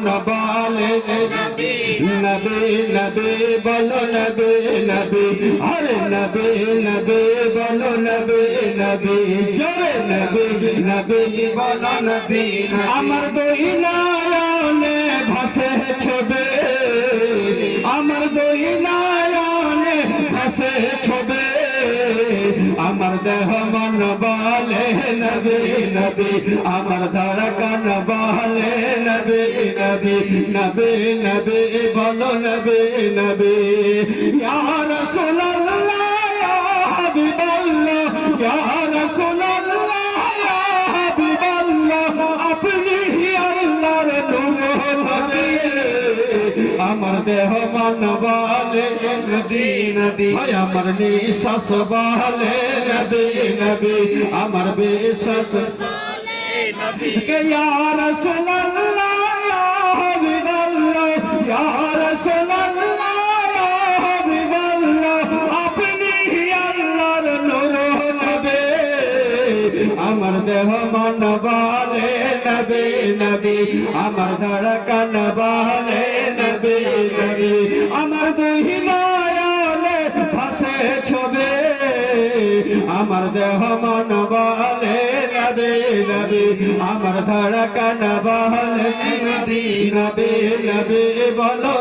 বলে নবে নবে বলো নবে নবে। আরে নবে নবে বলো নবে নবে। জোরে নবে নবে বলো নবে আমার দই নায়নে ভাসে ছবে। আমার দই নায়নে ভাসে ছবে। আমার দেহ মন বলে নবে নবে। আমার ধড়কন বলে নবে নবে নবে নবে বলো নবে নবে। ইয়া রাসূলুল্লাহ ইয়া হাবিবাল্লাহ ইয়া রাসূলুল্লাহ ইয়া হাবিবাল্লাহ আপনি হি আল্লাহর নূর নবী আমার দেহ মন বলে নবী নবী আমার নিঃশ্বাস বলে নবী নবী আমার বিশ্বাস। কে ইয়া রাসূলুল্লাহ? আমার দেহ মন বলে নবী নবী। আমার ধড়কন বলে নবী নবী। আমার দুই নয়নে ভাসে ছবে। আমার দেহ মন বলে নবী নবী। আমার ধড়কন বলে নবী নবী নবী। বলো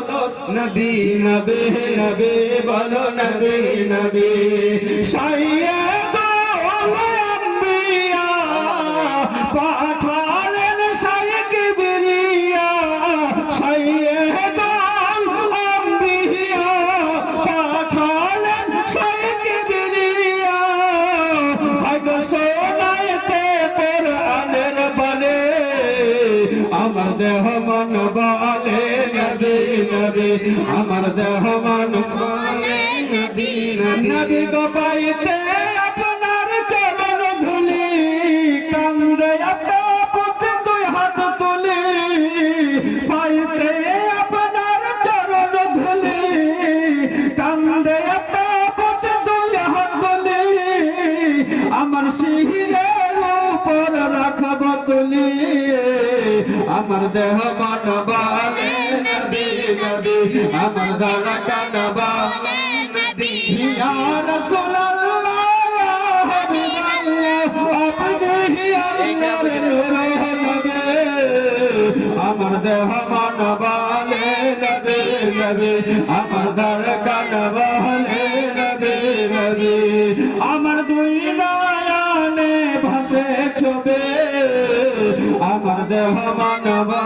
নবী নবী নবী। বলো নবী নবী। সাইয়্যিদ আমার দেহ মন বলে নবী নবী। আমার দেহ মন বলে নবী নবী। গো পাইতে আমার দেহ মন বলে নবী নবী আমার ধড়কন বলে ইয়া রাসূলুল্লাহ ইয়া হাবিবাল্লাহ আপনি আল্লাহর নূর নবী আমার দেহ মন বলে নবী নবী আমার ধড়কন বলে বলে